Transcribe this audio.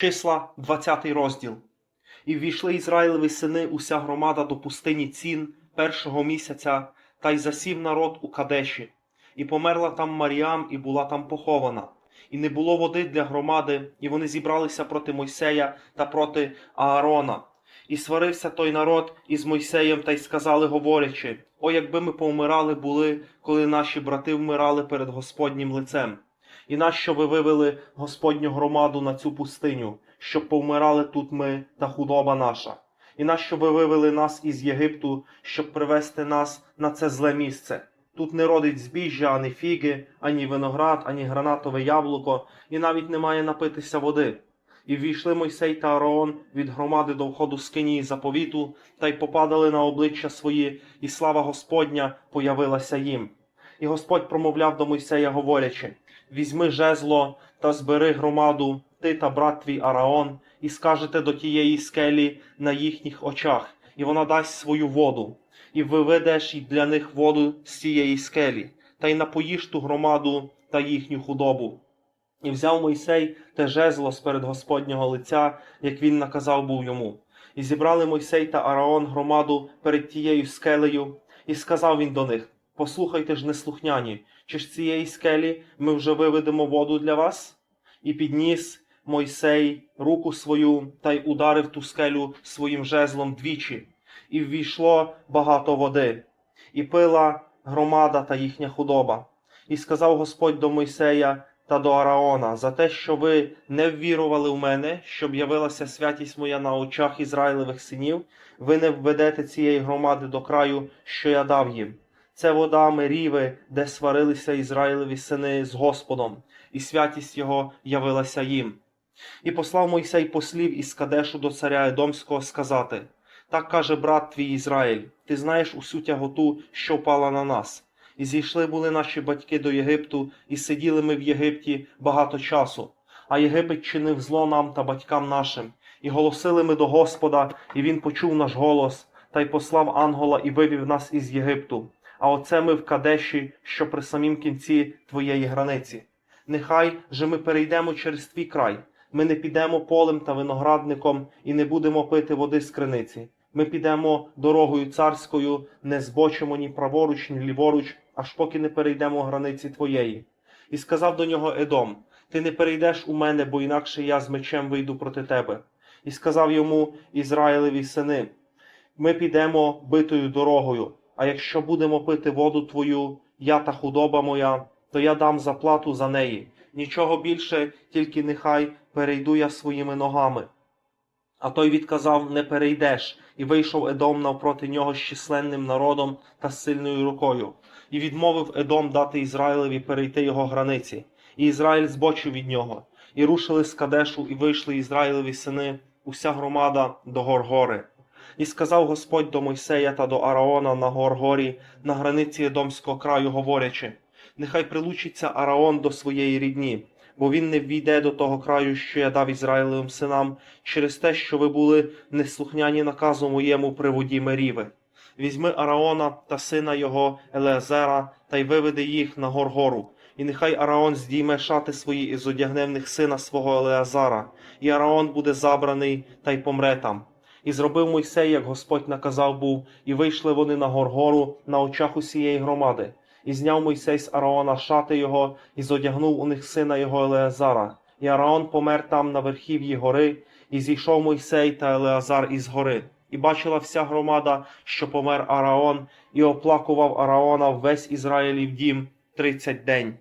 Числа 20 розділ. І ввійшли Ізраїлеві сини уся громада до пустині цін першого місяця, та й засів народ у Кадеші. І померла там Маріам, і була там похована. І не було води для громади, і вони зібралися проти Мойсея та проти Аарона. І сварився той народ із Мойсеєм, та й сказали, говорячи: О, якби ми повмирали були, коли наші брати вмирали перед Господнім лицем. І нащо ви вивели Господню громаду на цю пустиню, щоб повмирали тут ми та худоба наша? І нащо ви вивели нас із Єгипту, щоб привести нас на це зле місце? Тут не родить збіжжя, ані фіги, ані виноград, ані гранатове яблуко, і навіть немає напитися води. І ввійшли Мойсей та Ааron від громади до входу скинії заповіту, та й попадали на обличчя свої, і слава Господня появилася їм. І Господь промовляв до Мойсея, говорячи: Візьми жезло та збери громаду, ти та брат твій Араон, і скажете до тієї скелі на їхніх очах, і вона дасть свою воду, і виведеш й для них воду з цієї скелі, та й напоїш ту громаду та їхню худобу. І взяв Мойсей те жезло сперед Господнього лиця, як він наказав був йому. І зібрали Мойсей та Араон громаду перед тією скелею, і сказав він до них: Послухайте ж, неслухняні, чи ж цієї скелі ми вже виведемо воду для вас? І підніс Мойсей руку свою та й ударив ту скелю своїм жезлом двічі, і ввійшло багато води, і пила громада та їхня худоба. І сказав Господь до Мойсея та до Араона за те, що ви не ввірували в мене, щоб явилася святість моя на очах Ізраїлевих синів, ви не введете цієї громади до краю, що я дав їм. Це вода Меріви, де сварилися Ізраїлеві сини з Господом, і святість його явилася їм. І послав Мойсей послів із Кадешу до царя Едомського сказати: Так каже брат твій Ізраїль, ти знаєш усю тяготу, що впала на нас. І зійшли були наші батьки до Єгипту, і сиділи ми в Єгипті багато часу. А Єгипет чинив зло нам та батькам нашим, і голосили ми до Господа, і він почув наш голос, та й послав ангела і вивів нас із Єгипту. А оце ми в Кадеші, що при самім кінці твоєї границі. Нехай же ми перейдемо через твій край. Ми не підемо полем та виноградником і не будемо пити води з криниці. Ми підемо дорогою царською, не збочимо ні праворуч, ні ліворуч, аж поки не перейдемо границі твоєї. І сказав до нього Едом: Ти не перейдеш у мене, бо інакше я з мечем вийду проти тебе. І сказав йому Ізраїлеві сини: Ми підемо битою дорогою, а якщо будемо пити воду твою, я та худоба моя, то я дам заплату за неї. Нічого більше, тільки нехай перейду я своїми ногами. А той відказав не перейдеш, і вийшов Едом навпроти нього з численним народом та з сильною рукою, і відмовив Едом дати Ізраїлеві перейти його границі. І Ізраїль збочив від нього, і рушили з Кадешу, і вийшли Ізраїлеві сини, уся громада до Горгори. І сказав Господь до Мойсея та до Араона на Горгорі, на границі Едомського краю, говорячи: Нехай прилучиться Араон до своєї рідні, бо він не ввійде до того краю, що я дав Ізраїлевим синам, через те, що ви були неслухняні наказу моєму при воді Меріви. Візьми Араона та сина його Елеазера, та й виведи їх на Горгору. І нехай Араон здійме шати свої і зодягне сина свого Елеазара, і Араон буде забраний та й помре там. І зробив Мойсей, як Господь наказав був, і вийшли вони на Горгору на очах усієї громади. І зняв Мойсей з Араона шати його, і зодягнув у них сина його Елеазара. І Араон помер там на верхів'ї гори, і зійшов Мойсей та Елеазар із гори. І бачила вся громада, що помер Араон, і оплакував Араона весь Ізраїлів дім тридцять день.